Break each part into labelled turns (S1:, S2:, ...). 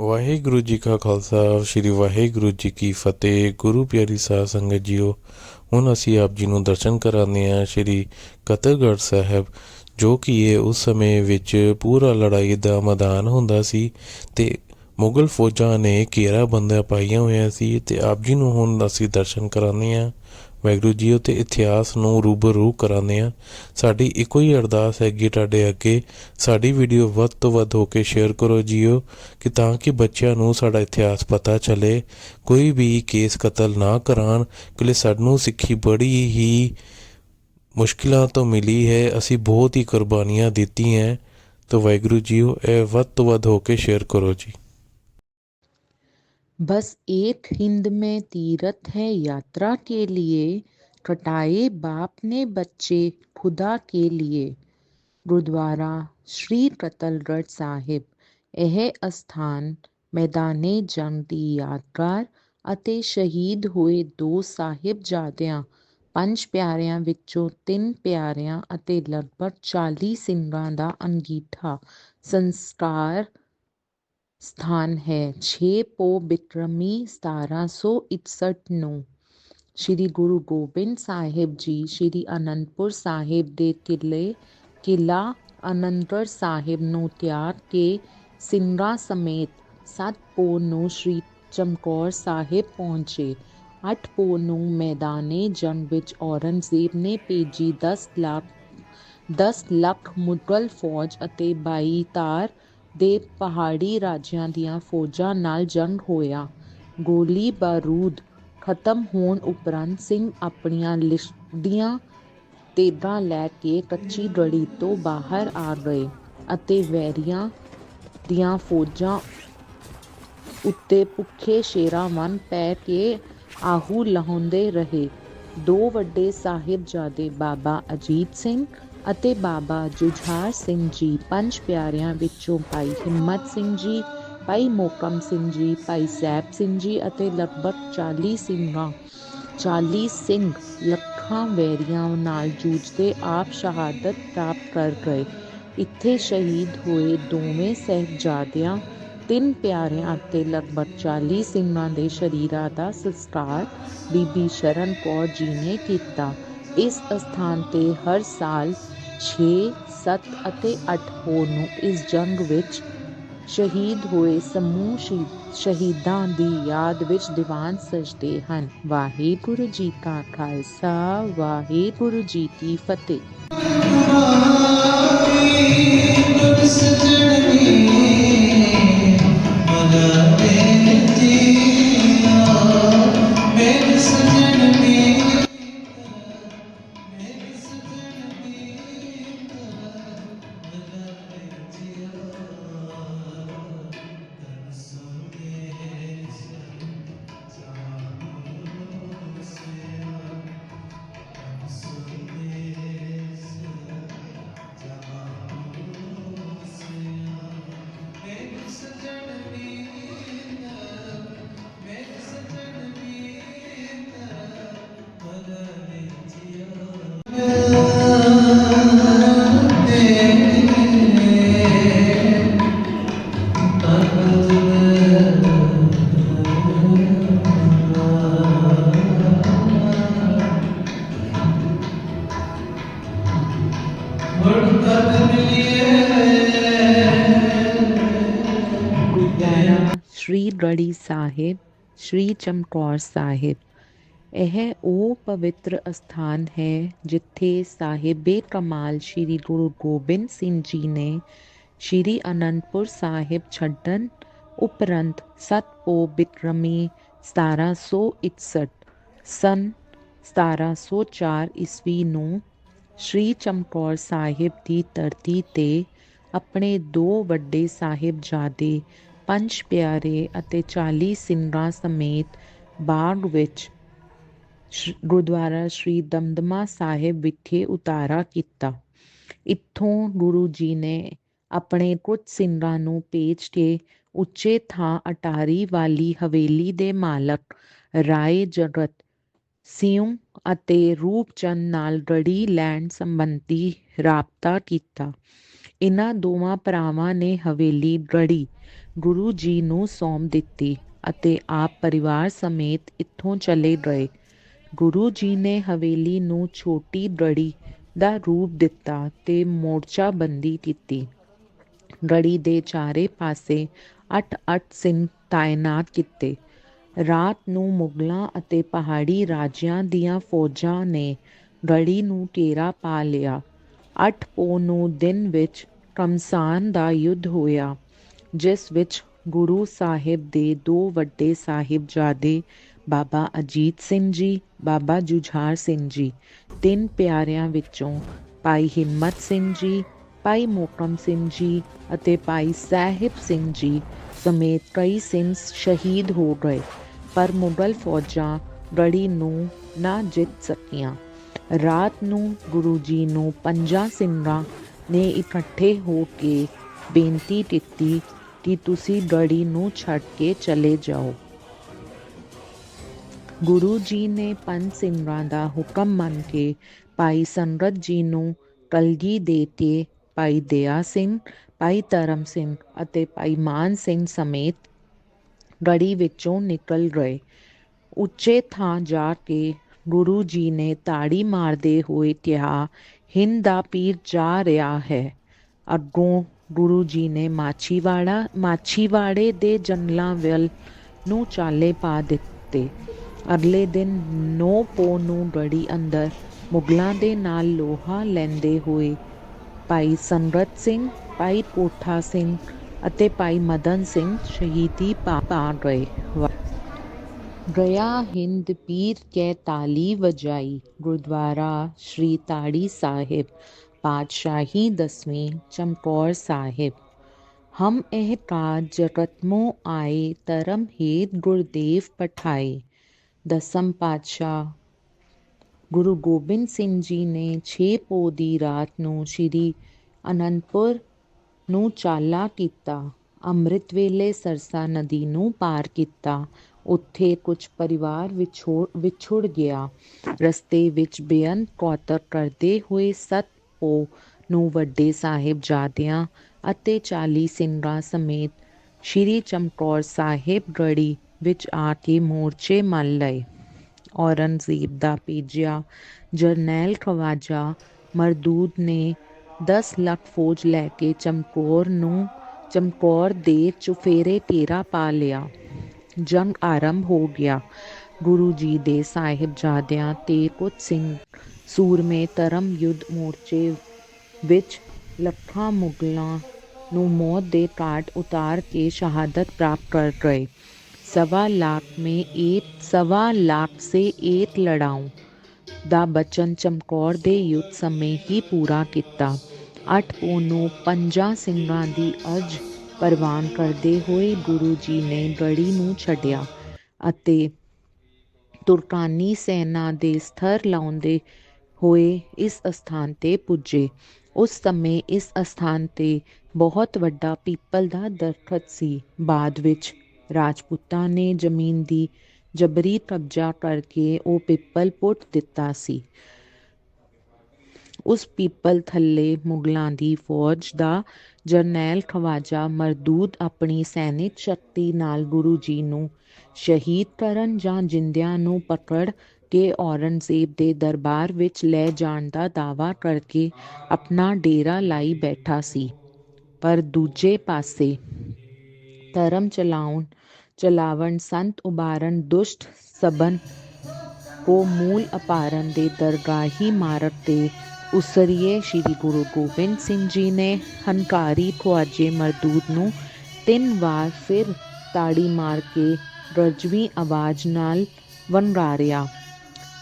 S1: ਵਾਹਿਗੁਰੂ ਜੀ ਕਾ ਖਾਲਸਾ, ਸ੍ਰੀ ਵਾਹਿਗੁਰੂ ਜੀ ਕੀ ਫਤਿਹ। ਗੁਰੂ ਪਿਆਰੀ ਸਾਧ ਸੰਗਤ ਜੀਓ, ਹੁਣ ਅਸੀਂ ਆਪ ਜੀ ਨੂੰ ਦਰਸ਼ਨ ਕਰਾਉਂਦੇ ਹਾਂ ਸ੍ਰੀ ਕਤਰਗੜ੍ਹ ਸਾਹਿਬ, ਜੋ ਕਿ ਇਹ ਉਸ ਸਮੇਂ ਵਿੱਚ ਪੂਰਾ ਲੜਾਈ ਦਾ ਮੈਦਾਨ ਹੁੰਦਾ ਸੀ ਤੇ ਮੁਗਲ ਫੌਜਾਂ ਨੇ ਘੇਰਾ ਬੰਦਾ ਪਾਈਆਂ ਹੋਈਆਂ ਸੀ ਤੇ ਆਪ ਜੀ ਨੂੰ ਹੁਣ ਅਸੀਂ ਦਰਸ਼ਨ ਕਰਾਉਂਦੇ ਹਾਂ। ਵਾਹਿਗੁਰੂ ਜੀਓ ਤੇ ਇਤਿਹਾਸ ਨੂੰ ਰੂਬਰੂ ਕਰਾਉਂਦੇ ਹਾਂ ਸਾਡੀ ਇੱਕੋ ਹੀ ਅਰਦਾਸ ਹੈਗੀ ਤੁਹਾਡੇ ਅੱਗੇ। ਸਾਡੀ ਵੀਡੀਓ ਵੱਧ ਤੋਂ ਵੱਧ ਹੋ ਕੇ ਸ਼ੇਅਰ ਕਰੋ ਜੀਓ, ਕਿ ਤਾਂ ਕਿ ਬੱਚਿਆਂ ਨੂੰ ਸਾਡਾ ਇਤਿਹਾਸ ਪਤਾ ਚੱਲੇ। ਕੋਈ ਵੀ ਕੇਸ ਕਤਲ ਨਾ ਕਰਾਣ ਕਿਉਂਕਿ ਸਾਨੂੰ ਸਿੱਖੀ ਬੜੀ ਹੀ ਮੁਸ਼ਕਿਲਾਂ ਤੋਂ ਮਿਲੀ ਹੈ। ਅਸੀਂ ਬਹੁਤ ਹੀ ਕੁਰਬਾਨੀਆਂ ਦਿੱਤੀਆਂ ਤਾਂ ਵਾਹਿਗੁਰੂ ਜੀਓ ਇਹ ਵੱਧ ਤੋਂ ਵੱਧ ਹੋ ਕੇ ਸ਼ੇਅਰ ਕਰੋ ਜੀ।
S2: बस एक हिंद में तीरथ है यात्रा के लिए कटाए बाप ने बच्चे खुदा के लिए ਗੁਰਦੁਆਰਾ ਸ਼੍ਰੀ ਕਤਲਗੜ੍ਹ ਸਾਹਿਬ ਇਹ ਅਸਥਾਨ ਮੈਦਾਨੇ ਜੰਗ ਦੀ ਯਾਦਗਾਰ ਅਤੇ ਸ਼ਹੀਦ ਹੋਏ ਦੋ ਸਾਹਿਬਜ਼ਾਦਿਆਂ ਪੰਜ ਪਿਆਰਿਆਂ ਵਿੱਚੋਂ ਤਿੰਨ ਪਿਆਰਿਆਂ ਅਤੇ ਲਗਭਗ 40 ਸਿੰਘਾਂ ਦਾ ਅੰਗੀਠਾ ਸੰਸਕਾਰ ਸਥਾਨ ਹੈ। 6 ਪੋ ਬਿਕਰਮੀ 1761 ਨੂੰ ਸ੍ਰੀ ਗੁਰੂ ਗੋਬਿੰਦ ਸਾਹਿਬ ਜੀ, ਸ੍ਰੀ ਅਨੰਦਪੁਰ ਸਾਹਿਬ ਦੇ ਕਿਲੇ ਕਿਲਾ ਅਨੰਦਗੜ੍ਹ ਸਾਹਿਬ ਨੂੰ ਤਿਆਰ ਕੇ ਸਿੰਘਾਂ ਸਮੇਤ 7 ਪੋ ਨੂੰ ਸ੍ਰੀ ਚਮਕੌਰ ਸਾਹਿਬ ਪਹੁੰਚੇ। 8 ਪੋ ਨੂੰ ਮੈਦਾਨੇ ਜੰਗ ਵਿੱਚ ਔਰੰਗਜ਼ੇਬ ਨੇ ਭੇਜੀ 10 ਲੱਖ 10 ਲੱਖ ਮੁਗਲ ਫੌਜ ਅਤੇ 22 ਤਾਰ ਦੇ ਪਹਾੜੀ ਰਾਜਿਆਂ ਦੀਆਂ ਫੌਜਾਂ ਨਾਲ ਜੰਗ ਹੋਇਆ। ਗੋਲੀ ਬਾਰੂਦ ਖਤਮ ਹੋਣ ਉਪਰੰਤ ਸਿੰਘ ਆਪਣੀਆਂ ਲਿਸ਼ਕਦੀਆਂ ਤੇਜ਼ਾਂ ਲੈ ਕੇ ਕੱਚੀ ਗੜੀ ਤੋਂ ਬਾਹਰ ਆ ਗਏ ਅਤੇ ਵੈਰੀਆਂ ਦੀਆਂ ਫੌਜਾਂ ਉੱਤੇ ਭੁੱਖੇ ਸ਼ੇਰਾਂ ਵਾਂਗ ਪੈ ਕੇ ਆਹੂ ਲਹਾਉਂਦੇ ਰਹੇ। ਦੋ ਵੱਡੇ ਸਾਹਿਬਜ਼ਾਦੇ ਬਾਬਾ ਅਜੀਤ ਸਿੰਘ ਅਤੇ ਬਾਬਾ ਜੁਝਾਰ ਸਿੰਘ ਜੀ, ਪੰਜ ਪਿਆਰਿਆਂ ਵਿੱਚੋਂ ਭਾਈ ਹਿੰਮਤ ਸਿੰਘ ਜੀ, ਭਾਈ ਮੋਕਮ ਸਿੰਘ ਜੀ, ਭਾਈ ਸੈਬ ਸਿੰਘ ਜੀ ਅਤੇ ਲਗਭਗ 40 ਸਿੰਘਾਂ 40 ਸਿੰਘ ਲੱਖਾਂ ਵੈਰੀਆਂ ਨਾਲ ਜੂਝਦੇ ਆਪ ਸ਼ਹਾਦਤ ਪ੍ਰਾਪਤ ਕਰ ਗਏ। ਇੱਥੇ ਸ਼ਹੀਦ ਹੋਏ ਦੋਵੇਂ ਸਹਿਬਜ਼ਾਦਿਆਂ, ਤਿੰਨ ਪਿਆਰਿਆਂ ਅਤੇ ਲਗਭਗ 40 ਸਿੰਘਾਂ ਦੇ ਸ਼ਰੀਰਾਂ ਦਾ ਸੰਸਕਾਰ ਬੀਬੀ ਸ਼ਰਨ ਕੌਰ ਜੀ ਨੇ ਕੀਤਾ। ਇਸ ਅਸਥਾਨ ਤੇ ਹਰ ਸਾਲ 6, 7 ਅਤੇ 8 ਹੋ ਨੂੰ ਇਸ ਜੰਗ ਵਿੱਚ ਸ਼ਹੀਦ ਹੋਏ ਸਮੂਹ ਸ਼ਹੀ- ਸ਼ਹੀਦਾਂ ਦੀ ਯਾਦ ਵਿੱਚ ਦੀਵਾਨ ਸਜਦੇ ਹਨ। ਵਾਹਿਗੁਰੂ ਜੀ ਕਾ ਖਾਲਸਾ ਵਾਹਿਗੁਰੂ ਜੀ ਕੀ ਫਤਿਹ। ਗੁਰਦੁਆਰਾ ਸਾਹਿਬ ਸ਼੍ਰੀ ਚਮਕੌਰ ਸਾਹਿਬ ਇਹ ਉਹ ਪਵਿੱਤਰ ਅਸਥਾਨ ਹੈ ਜਿੱਥੇ ਸਾਹਿਬੇ ਕਮਾਲ ਸ੍ਰੀ ਗੁਰੂ ਗੋਬਿੰਦ ਸਿੰਘ ਜੀ ਨੇ ਸ੍ਰੀ ਅਨੰਦਪੁਰ ਸਾਹਿਬ ਛੱਡਣ ਉਪਰੰਤ ਸਤ ਪੋ ਬਿਕਰਮੀ 1761 ਸਨ 1704 ਈਸਵੀ ਨੂੰ ਸ਼੍ਰੀ ਚਮਕੌਰ ਸਾਹਿਬ ਦੀ ਧਰਤੀ ਤੇ ਆਪਣੇ ਦੋ ਵੱਡੇ ਸਾਹਿਬਜ਼ਾਦੇ ਪੰਜ ਪਿਆਰੇ ਅਤੇ 40 ਸਿੰਘਾਂ ਸਮੇਤ ਬਾਗ ਵਿੱਚ ਗੁਰਦੁਆਰਾ ਸ਼੍ਰੀ ਦਮਦਮਾ ਸਾਹਿਬ ਵਿਖੇ ਉਤਾਰਾ ਕੀਤਾ। ਇੱਥੋਂ ਗੁਰੂ ਜੀ ਨੇ ਆਪਣੇ ਕੁਝ ਸਿੰਘਾਂ ਨੂੰ ਭੇਜ ਕੇ ਉੱਚੇ ਥਾਂ ਅਟਾਰੀ ਵਾਲੀ ਹਵੇਲੀ ਦੇ ਮਾਲਕ ਰਾਏ ਜਗਤ, ਸਿਉ ਅਤੇ ਰੂਪਚੰਦ ਨਾਲ ਗੜੀ ਲੈਣ ਸੰਬੰਧੀ ਰਾਬਤਾ ਕੀਤਾ। ਇਹਨਾਂ ਦੋਵਾਂ ਭਰਾਵਾਂ ਨੇ ਹਵੇਲੀ ਗੜੀ ਗੁਰੂ ਜੀ ਨੂੰ ਸੌਂਪ ਦਿੱਤੀ ਅਤੇ ਆਪ ਪਰਿਵਾਰ ਸਮੇਤ ਇੱਥੋਂ ਚਲੇ ਗਏ। ਗੁਰੂ ਜੀ ਨੇ ਹਵੇਲੀ ਨੂੰ ਛੋਟੀ ਗੜੀ ਦਾ ਰੂਪ ਦਿੱਤਾ ਤੇ ਮੋਰਚਾਬੰਦੀ ਕੀਤੀ। ਗੜੀ ਦੇ ਚਾਰੇ ਪਾਸੇ ਅੱਠ-ਅੱਠ ਸਿੰਘ ਤਾਇਨਾਤ ਕੀਤੇ। ਰਾਤ ਨੂੰ ਮੁਗਲਾਂ ਅਤੇ ਪਹਾੜੀ ਰਾਜਿਆਂ ਦੀਆਂ ਫੌਜਾਂ ਨੇ ਗੜੀ ਨੂੰ ਘੇਰਾ ਪਾ ਲਿਆ। ਅੱਠ ਪੋਹ ਨੂੰ ਦਿਨ ਵਿੱਚ ਘਮਸਾਨ ਦਾ ਯੁੱਧ ਹੋਇਆ। ਜਿਸ ਵਿੱਚ ਗੁਰੂ ਸਾਹਿਬ ਦੇ ਦੋ ਵੱਡੇ ਸਾਹਿਬਜ਼ਾਦੇ, ਬਾਬਾ ਅਜੀਤ ਸਿੰਘ ਜੀ, ਬਾਬਾ ਜੁਝਾਰ ਸਿੰਘ ਜੀ, ਤਿੰਨ ਪਿਆਰਿਆਂ ਵਿੱਚੋਂ ਭਾਈ ਹਿੰਮਤ ਸਿੰਘ ਜੀ, ਭਾਈ ਮੋਕਮ ਸਿੰਘ ਜੀ ਅਤੇ ਭਾਈ ਸਾਹਿਬ ਸਿੰਘ ਜੀ ਸਮੇਤ ਕਈ ਸਿੰਘ ਸ਼ਹੀਦ ਹੋ ਗਏ, ਪਰ ਮੁਗਲ ਫੌਜਾਂ ਗੜੀ ਨੂੰ ਨਾ ਜਿੱਤ ਸਕੀਆਂ। ਰਾਤ ਨੂੰ ਗੁਰੂ ਜੀ ਨੂੰ ਪੰਜਾਂ ਸਿੰਘਾਂ ਨੇ ਇਕੱਠੇ ਹੋ ਕੇ ਬੇਨਤੀ ਕੀਤੀ ਕਿ ਤੁਸੀਂ ਗੜੀ ਨੂੰ ਛੱਡ ਕੇ ਚਲੇ ਜਾਓ। ਗੁਰੂ ਜੀ ਨੇ ਪੰਜ ਸਿੰਘਾਂ ਦਾ ਹੁਕਮ ਮੰਨ ਕੇ ਭਾਈ ਸੰਗਤ ਜੀ ਨੂੰ ਕਲਗੀ ਦੇ ਭਾਈ ਦਇਆ ਸਿੰਘ, ਭਾਈ ਧਰਮ ਸਿੰਘ ਅਤੇ ਭਾਈ ਮਾਨ ਸਿੰਘ ਸਮੇਤ ਗੜੀ ਵਿੱਚੋਂ ਨਿਕਲ ਗਏ। ਉੱਚੇ ਥਾਂ ਜਾ ਕੇ ਗੁਰੂ ਜੀ ਨੇ ਤਾੜੀ ਮਾਰਦੇ ਹੋਏ ਕਿਹਾ, ਹਿੰਦ ਦਾ ਪੀਰ ਜਾ ਰਿਹਾ ਹੈ। ਅੱਗੋਂ ਗੁਰੂ ਜੀ ਨੇ ਮਾਛੀਵਾੜਾ, ਮਾਛੀਵਾੜੇ ਦੇ ਜੰਗਲਾਂ ਵੱਲ ਨੂੰ ਚਾਲੇ ਪਾ ਦਿੱਤੇ। ਅਗਲੇ ਦਿਨ 9 ਪੋ ਨੂੰ ਗੜੀ ਅੰਦਰ ਮੁਗਲਾਂ ਦੇ ਨਾਲ ਲੋਹਾ ਲੈਂਦੇ ਹੋਏ ਭਾਈ ਸੰਗਤ ਸਿੰਘ, ਭਾਈ ਕੋਠਾ ਸਿੰਘ ਅਤੇ ਭਾਈ ਮਦਨ ਸਿੰਘ ਸ਼ਹੀਦੀ ਪਾ ਪਾ ਗਏ। ਗਿਆ ਹਿੰਦ ਪੀਰ ਕੇ ਤਾਲੀ ਵਜਾਈ। ਗੁਰਦੁਆਰਾ ਸ਼੍ਰੀ ਤਾੜੀ ਸਾਹਿਬ ਪਾਤਸ਼ਾਹੀ ਦਸਵੀਂ ਚਮਕੌਰ ਸਾਹਿਬ ਹਮ ਇਹ ਕਾਜ ਜਗਤਮੋ ਆਏ ਧਰਮ ਹੇਤ ਗੁਰਦੇਵ ਪਠਾਏ ਦਸਮ ਪਾਤਸ਼ਾਹ ਗੁਰੂ ਗੋਬਿੰਦ ਸਿੰਘ ਜੀ ਨੇ 6 ਪੋਹ ਦੀ ਰਾਤ ਨੂੰ ਸ੍ਰੀ ਅਨੰਦਪੁਰ ਨੂੰ ਚਾਲਾ ਕੀਤਾ ਅੰਮ੍ਰਿਤ ਵੇਲੇ ਸਰਸਾ ਨਦੀ ਨੂੰ ਪਾਰ ਕੀਤਾ ਉੱਥੇ ਕੁਝ ਪਰਿਵਾਰ ਵਿਛੋੜ ਵਿਛੁੜ ਗਿਆ ਰਸਤੇ ਵਿੱਚ ਬੇਅੰਤ ਕੌਤਕ ਕਰਦੇ ਹੋਏ ਸਤ ਪੋਹ ਨੂੰ ਵੱਡੇ ਸਾਹਿਬਜ਼ਾਦਿਆਂ ਅਤੇ 40 ਸਿੰਘਾਂ ਸਮੇਤ ਸ਼੍ਰੀ ਚਮਕੌਰ ਸਾਹਿਬ ਗੜੀ ਵਿੱਚ ਆ ਕੇ ਮੋਰਚੇ ਮੱਲ ਲਏ। ਔਰੰਗਜ਼ੇਬ ਦਾ ਭੇਜਿਆ ਜਰਨੈਲ ਖਵਾਜਾ ਮਰਦੂਦ ਨੇ 10 ਲੱਖ ਫੌਜ ਲੈ ਕੇ ਚਮਕੌਰ ਨੂੰ ਚਮਕੌਰ ਦੇ ਚੁਫੇਰੇ ਟੇਰਾ ਪਾ ਲਿਆ। ਜੰਗ ਆਰੰਭ ਹੋ ਗਿਆ। ਗੁਰੂ ਜੀ ਦੇ ਸਾਹਿਬਜ਼ਾਦਿਆਂ ਤੇ ਕੁਝ ਸਿੰਘ ਸੂਰਮੇ ਧਰਮ ਯੁੱਧ ਮੋਰਚੇ ਵਿੱਚ ਲੱਖਾਂ ਮੁਗਲਾਂ ਨੂੰ ਮੌਤ ਦੇ ਘਾਟ ਉਤਾਰ ਕੇ ਸ਼ਹਾਦਤ ਪ੍ਰਾਪਤ ਕਰ ਗਏ सवा लाख में एक सवा लाख से एक ਲੜਾਉ ਦਾ ਬਚਨ ਚਮਕੌਰ ਦੇ ਯੁੱਧ ਸਮੇਂ ਹੀ ਪੂਰਾ ਕੀਤਾ ਅੱਠ ਪੋਹ ਨੂੰ ਪੰਜਾਂ ਸਿੰਘਾਂ ਦੀ ਅਜ ਪ੍ਰਵਾਨ ਕਰਦੇ ਹੋਏ ਗੁਰੂ ਜੀ ਨੇ ਗੜੀ ਨੂੰ ਛੱਡਿਆ ਅਤੇ ਤੁਰਕਾਨੀ ਸੈਨਾ ਦੇ ਸਥਰ ਲਾਉਂਦੇ ਹੋਏ ਇਸ ਅਸਥਾਨ ਤੇ ਪੁੱਜੇ। ਉਸ ਸਮੇਂ ਇਸ ਅਸਥਾਨ ਤੇ ਬਹੁਤ ਵੱਡਾ ਪੀਪਲ ਦਾ ਦਰਖਤ ਸੀ। ਬਾਅਦ ਵਿੱਚ ਰਾਜਪੂਤਾਂ ਨੇ ਜ਼ਮੀਨ ਦੀ ਜਬਰੀ ਕਬਜ਼ਾ ਕਰਕੇ ਉਹ ਪਿੱਪਲ ਪੁੱਟ ਦਿੱਤਾ ਸੀ। ਉਸ ਪੀਪਲ ਥੱਲੇ ਮੁਗਲਾਂ ਦੀ ਫੌਜ ਦਾ ਜਰਨੈਲ ਖਵਾਜਾ ਮਰਦੂਦ ਆਪਣੀ ਸੈਨਿਕ ਸ਼ਕਤੀ ਨਾਲ ਗੁਰੂ ਜੀ ਨੂੰ ਸ਼ਹੀਦ ਕਰਨ ਜਾਂ ਜਿੰਦਿਆਂ ਨੂੰ ਪਕੜ ਕਿ ਔਰੰਗਜ਼ੇਬ ਦੇ ਦਰਬਾਰ ਵਿੱਚ ਲੈ ਜਾਣ ਦਾ ਦਾਅਵਾ ਕਰਕੇ ਆਪਣਾ ਡੇਰਾ ਲਾਈ ਬੈਠਾ ਸੀ। ਪਰ ਦੂਜੇ ਪਾਸੇ ਧਰਮ ਚਲਾਉਣ, ਚਲਾਵਣ, ਸੰਤ ਉਬਾਰਨ ਦੁਸ਼ਟ ਸਬਨ ਕੋ ਮੂਲ ਅਪਾਰਨ ਦੇ ਦਰਗਾਹੀ ਮਾਰਗ ਤੇ ਉਸਰੀਏ ਸ੍ਰੀ ਗੁਰੂ ਗੋਬਿੰਦ ਸਿੰਘ ਜੀ ਨੇ ਹੰਕਾਰੀ ਖਵਾਜੇ ਮਰਦੂਦ ਨੂੰ ਤਿੰਨ ਵਾਰ ਫਿਰ ਤਾੜੀ ਮਾਰ ਕੇ ਰਜਵੀ ਆਵਾਜ਼ ਨਾਲ ਵੰਗਾਰਿਆ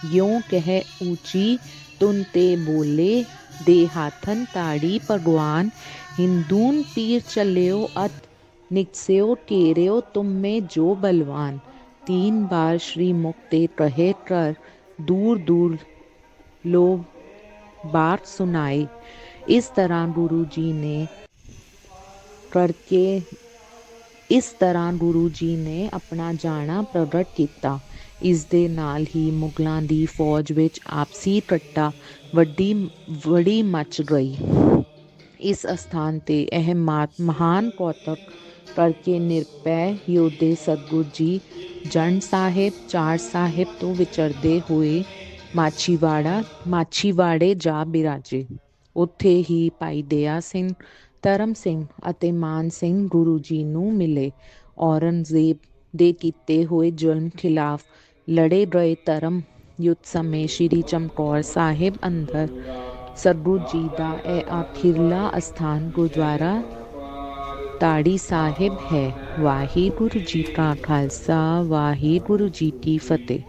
S2: यो कह ऊँची तुन ते बोले, देहाथन ताड़ी भगवान, हिंदून पीर चलेओ अत, निकसेओ केरेओ तुम में जो बलवान। तीन बार श्री मुक्ते कहे कर, दूर दूर लोग बात सुनाए इस तरह गुरु जी ने करके, इस तरह गुरु जी ने अपना जाना प्रकट किया। ਇਸ ਦੇ ਨਾਲ ਹੀ ਮੁਗਲਾਂ ਦੀ ਫੌਜ ਵਿੱਚ ਆਪਸੀ ਕੱਟਾ ਵੱਡੀ ਬੜੀ ਮੱਚ ਗਈ। ਇਸ ਅਸਥਾਨ ਤੇ ਇਹ ਮਾਤ ਮਹਾਨ ਕੌਤਕ ਕਰਕੇ ਨਿਰਪੈ ਯੋਧੇ ਸਤਗੁਰ ਜੀ ਜੰਡ ਸਾਹਿਬ, ਚਾਰ ਸਾਹਿਬ ਤੋਂ ਵਿਚਰਦੇ ਹੋਏ ਮਾਛੀਵਾੜਾ, ਮਾਛੀਵਾੜੇ ਜਾ ਬਿਰਾਜੇ। ਉੱਥੇ ਹੀ ਭਾਈ ਦਇਆ ਸਿੰਘ, ਧਰਮ ਸਿੰਘ ਅਤੇ ਮਾਨ ਸਿੰਘ ਗੁਰੂ ਜੀ ਨੂੰ ਮਿਲੇ। ਔਰੰਗਜ਼ੇਬ ਦੇ ਕੀਤੇ ਹੋਏ ਜ਼ੁਲਮ ਖਿਲਾਫ ਲੜੇ ਰਹੇ ਧਰਮ ਯੁੱਧ ਸਮੇਂ ਸ੍ਰੀ ਚਮਕੌਰ ਸਾਹਿਬ ਅੰਦਰ ਸਤਗੁਰ ਜੀ ਦਾ ਇਹ ਆਖਿਰਲਾ ਅਸਥਾਨ ਗੁਰਦੁਆਰਾ ਤਾੜੀ ਸਾਹਿਬ ਹੈ ਵਾਹਿਗੁਰੂ ਜੀ ਕਾ ਖਾਲਸਾ ਵਾਹਿਗੁਰੂ ਜੀ ਕੀ ਫਤਿਹ